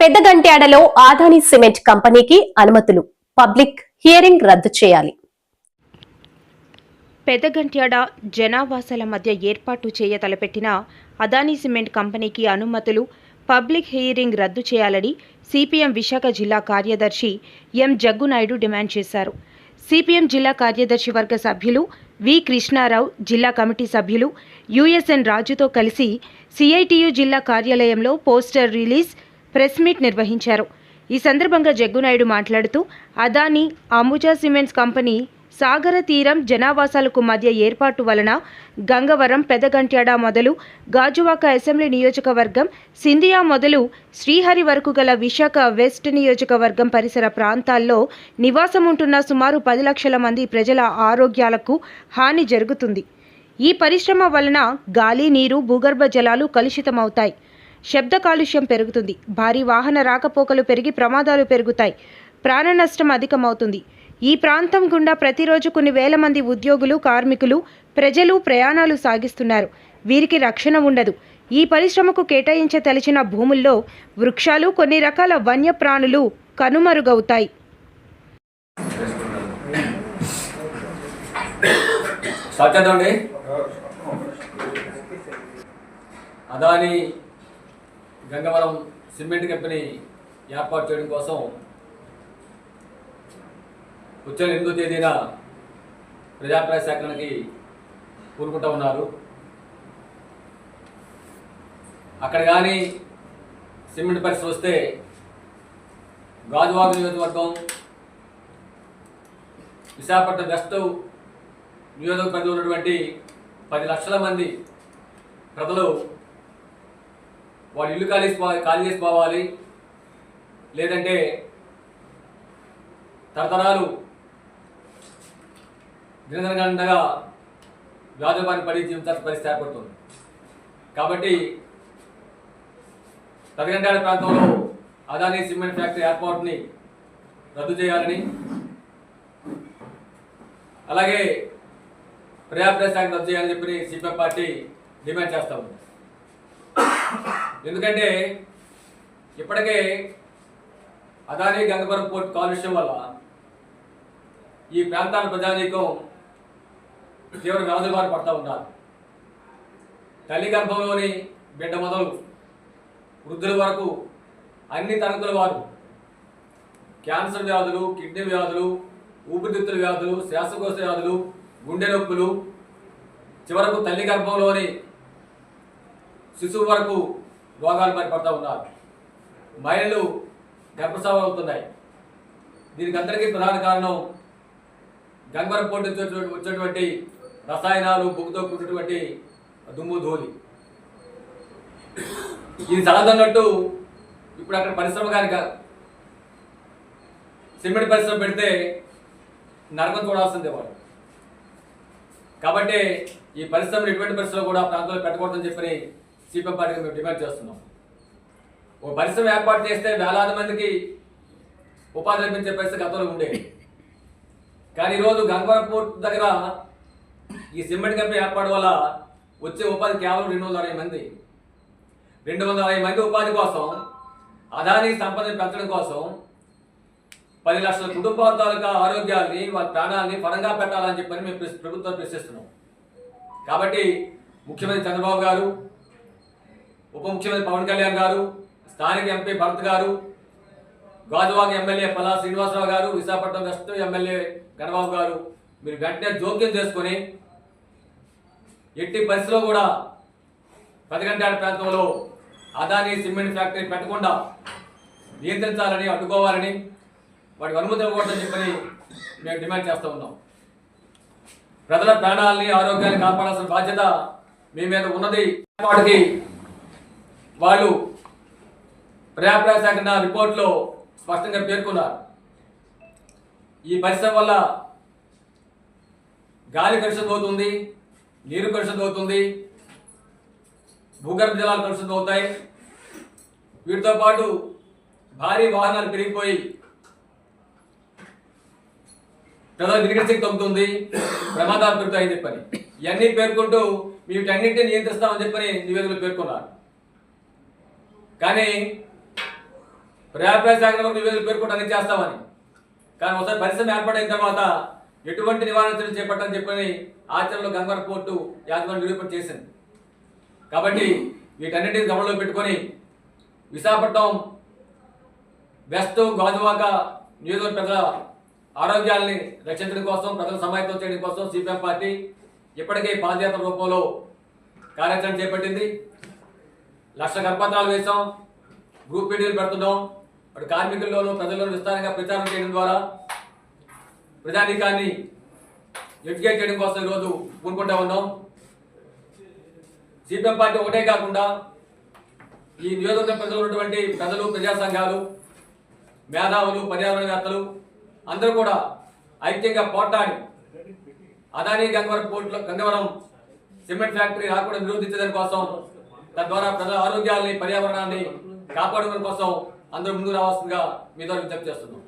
పెద్దగంట్యాడలో Adani cement కంపెనీకి అనుమతులు. Public hearing రద్దు చేయాలి. పెద్దగంట్యాడ జనావాసాల మధ్య ఏర్పాటు చేయ తలపెట్టిన అదానీ సిమెంట్ కంపెనీకి అనుమతులు పబ్లిక్ హియరింగ్ రద్దు చేయాలని సిపిఎం విశాఖ జిల్లా కార్యదర్శి ఎం జగ్గునాయుడు డిమాండ్ చేశారు. సిపిఎం జిల్లా కార్యదర్శి వర్గ సభ్యులు వి కృష్ణారావు జిల్లా కమిటీ సభ్యులు యుఎస్ఎన్ రాజుతో కలిసి సిఐటియు జిల్లా కార్యాలయంలో పోస్టర్ రిలీజ్ ప్రెస్ మీట్ నిర్వహించారు. ఈ సందర్భంగా జగ్గునాయుడు మాట్లాడుతూ అదానీ అంబుజా సిమెంట్స్ కంపెనీ సాగర తీరం జనావాసాలకు మధ్య ఏర్పాటు వలన గంగవరం పెదగంట్యాడ మొదలు గాజువాక అసెంబ్లీ నియోజకవర్గం సింధియా మొదలు శ్రీహరి వరకు గల విశాఖ వెస్ట్ నియోజకవర్గం పరిసర ప్రాంతాల్లో నివాసం ఉంటున్న సుమారు పది లక్షల మంది ప్రజల ఆరోగ్యాలకు హాని జరుగుతుంది. ఈ పరిశ్రమ వలన గాలి నీరు భూగర్భ జలాలు కలుషితమవుతాయి. శబ్ద కాలుష్యం పెరుగుతుంది. భారీ వాహన రాకపోకలు పెరిగి ప్రమాదాలు పెరుగుతాయి. ప్రాణ నష్టం అధికమవుతుంది. ఈ ప్రాంతం గుండా ప్రతిరోజు కొన్ని వేల మంది ఉద్యోగులు కార్మికులు ప్రజలు ప్రయాణాలు సాగిస్తున్నారు. వీరికి రక్షణ ఉండదు. ఈ పరిశ్రమకు కేటాయించదలిచిన భూముల్లో వృక్షాలు కొన్ని రకాల వన్యప్రాణులు కనుమరుగవుతాయి. అదాని గంగవరం సిమెంట్ కంపెనీ ఏర్పాటు చేయడం కోసం వచ్చే ఎనిమిదో తేదీన ప్రజాప్రాయ సేకరణకి కూరుకుంటా ఉన్నారు. అక్కడ కానీ సిమెంట్ పరిస్థితి వస్తే గాజువాక నియోజకవర్గం విశాఖపట్నం వెస్ట్ నియోజక పరిధిలో ఉన్నటువంటి పది లక్షల మంది ప్రజలు వాడు ఇల్లు ఖాళీ ఖాళీ చేసి పోవాలి. లేదంటే తరతరాలు నిరంతరంగా వ్యాధులపాన్ని పడి జీవించాల్సిన పరిస్థితి ఏర్పడుతుంది. కాబట్టి పదిగంటాల ప్రాంతంలో అదానీ సిమెంట్ ఫ్యాక్టరీ ఏర్పాటుని రద్దు చేయాలని అలాగే ప్రయాప్రయ శాఖ రద్దు చేయాలని చెప్పి సిపిఎం పార్టీ డిమాండ్ చేస్తా ఉంది. ఎందుకంటే ఇప్పటికే అదానీ గంగపురం పోర్ట్ కాలుష్యం వల్ల ఈ ప్రాంతాల ప్రజానీకం తీవ్ర వ్యాధుల బారి పడతా ఉన్నారు తల్లి గర్భంలోని బిడ్డ మొదలు వృద్ధుల వరకు అన్ని తరగతుల వారు క్యాన్సర్ వ్యాధులు కిడ్నీ వ్యాధులు ఊపిరితిత్తుల వ్యాధులు శ్వాసకోశ వ్యాధులు గుండె నొప్పులు చివరకు తల్లి గర్భంలోని శిశువు వరకు రోగాలు పడిపడతా ఉన్నారు. మహిళలు గర్భస్రావం అవుతున్నాయి దీనికి అందరికీ ప్రధాన కారణం గంగవరం పోటీ వచ్చేటువంటి రసాయనాలు బొగ్గుతో కూడినటువంటి దుమ్ము ధూళి. ఇది చాలదన్నట్టు ఇప్పుడు అక్కడ పరిశ్రమ కనుక సిమెంట్ పరిశ్రమ పెడితే నరకం చూడాల్సిందే వాళ్ళు. కాబట్టి ఈ పరిశ్రమలు ఎటువంటి పరిశ్రమ కూడా ప్రాంతంలో పెట్టకూడదని చెప్పని సిపిఎం పార్టీకి మేము డిమాండ్ చేస్తున్నాం. ఒక పరిశ్రమ ఏర్పాటు చేస్తే వేలాది మందికి ఉపాధి లభించే పరిస్థితి గతంలో ఉండేది కానీ ఈరోజు గంగవరపూర్ దగ్గర ఈ సిమెంట్ కంపెనీ ఏర్పాటు వల్ల వచ్చే ఉపాధి కేవలం రెండు వందల అరవై మంది. రెండు వందల అరవై మంది ఉపాధి కోసం అదానీ సంపదను పెంచడం కోసం పది లక్షల కుటుంబాల తాలూకా ఆరోగ్యాన్ని వారి ప్రాణాలని పరంగా పెట్టాలని చెప్పని మేము ప్రభుత్వం ప్రశ్నిస్తున్నాం కాబట్టి ముఖ్యమంత్రి చంద్రబాబు గారు ఉప ముఖ్యమంత్రి పవన్ కళ్యాణ్ గారు స్థానిక ఎంపీ భరత్ గారు గాజువాక ఎమ్మెల్యే పలా శ్రీనివాసరావు గారు విశాఖపట్నం వెస్ట్ ఎమ్మెల్యే గణబాబు గారు. మీరు వెంటనే జోక్యం చేసుకొని ఎట్టి పరిస్థితిలో కూడా పదిగంటాల ప్రాంతంలో అదానీ సిమెంట్ ఫ్యాక్టరీ పెట్టకుండా నియంత్రించాలని అడ్డుకోవాలని వాటి అనుమతి ఇవ్వకూడదని చెప్పని మేము డిమాండ్ చేస్తూ ఉన్నాం. ప్రజల ప్రాణాలని ఆరోగ్యాన్ని కాపాడాల్సిన బాధ్యత మీ మీద ఉన్నది. వాటికి వాళ్ళు పర్యావరణ శాఖ రిపోర్ట్లో స్పష్టంగా పేర్కొన్నారు. ఈ పరిశ్రమ వల్ల గాలి కలుషితం అవుతుంది నీరు కలుషితం అవుతుంది భూగర్భ జలాలు కలుషితం అవుతాయి వీటితో పాటు భారీ వాహనాలు పెరిగిపోయి ప్రజల నిరగశక్తి తగ్గుతుంది ప్రమాదాలు పెరుగుతాయని చెప్పని. ఇవన్నీ పేర్కొంటూ వీటన్నింటినీ నియంత్రిస్తామని చెప్పని నివేదికలు పేర్కొన్నారు. కానీ ప్రజాభిప్రాయ సేకరణ వరకు నివేదికలు పేర్కొంటానికి చేస్తామని. కానీ ఒకసారి పరిశ్రమ ఏర్పడిన తర్వాత ఎటువంటి నివారణ చర్యలు చేపట్టని చెప్పని ఆచరణలో గంగవరం పోర్టు యాజమాన్యం నిరూపణ చేసింది. కాబట్టి వీటన్నిటిని గమనంలో పెట్టుకొని విశాఖపట్నం వెస్ట్ గాజువాక నియోజకవర్గ ప్రజల ఆరోగ్యాల్ని రక్షించడం కోసం ప్రజల సమాయత్తం చేయడం కోసం సిపిఎం పార్టీ ఇప్పటికే పాదయాత్ర రూపంలో కార్యాచరణ చేపట్టింది. లక్ష కరపత్రాలు వేసాం గ్రూప్ మీటింగ్లు పెడుతున్నాం. అటు కార్మికుల్లోనూ ప్రజల్లోనూ విస్తారంగా ప్రచారం చేయడం ద్వారా ప్రజానీకాన్ని ఎడ్యుకేట్ చేయడం కోసం ఈరోజు పూనుకుంటా ఉన్నాం. సిపిఎం పార్టీ ఒకటే కాకుండా ఈ నియోజకవర్గ ప్రజలు ఉన్నటువంటి ప్రజలు ప్రజా సంఘాలు మేధావులు పర్యావరణవేత్తలు అందరూ కూడా ఐక్యంగా పోట్లాడి అదానీ గంగవరం పోర్టులో గంగవరం సిమెంట్ ఫ్యాక్టరీ రాకుండా నిరోధించడం కోసం తద్వారా ప్రజల ఆరోగ్యాన్ని పర్యావరణాన్ని కాపాడుకోవడం కోసం అందరూ ముందుకు రావాల్సిందిగా మీతో విజ్ఞప్తి చేస్తున్నాం.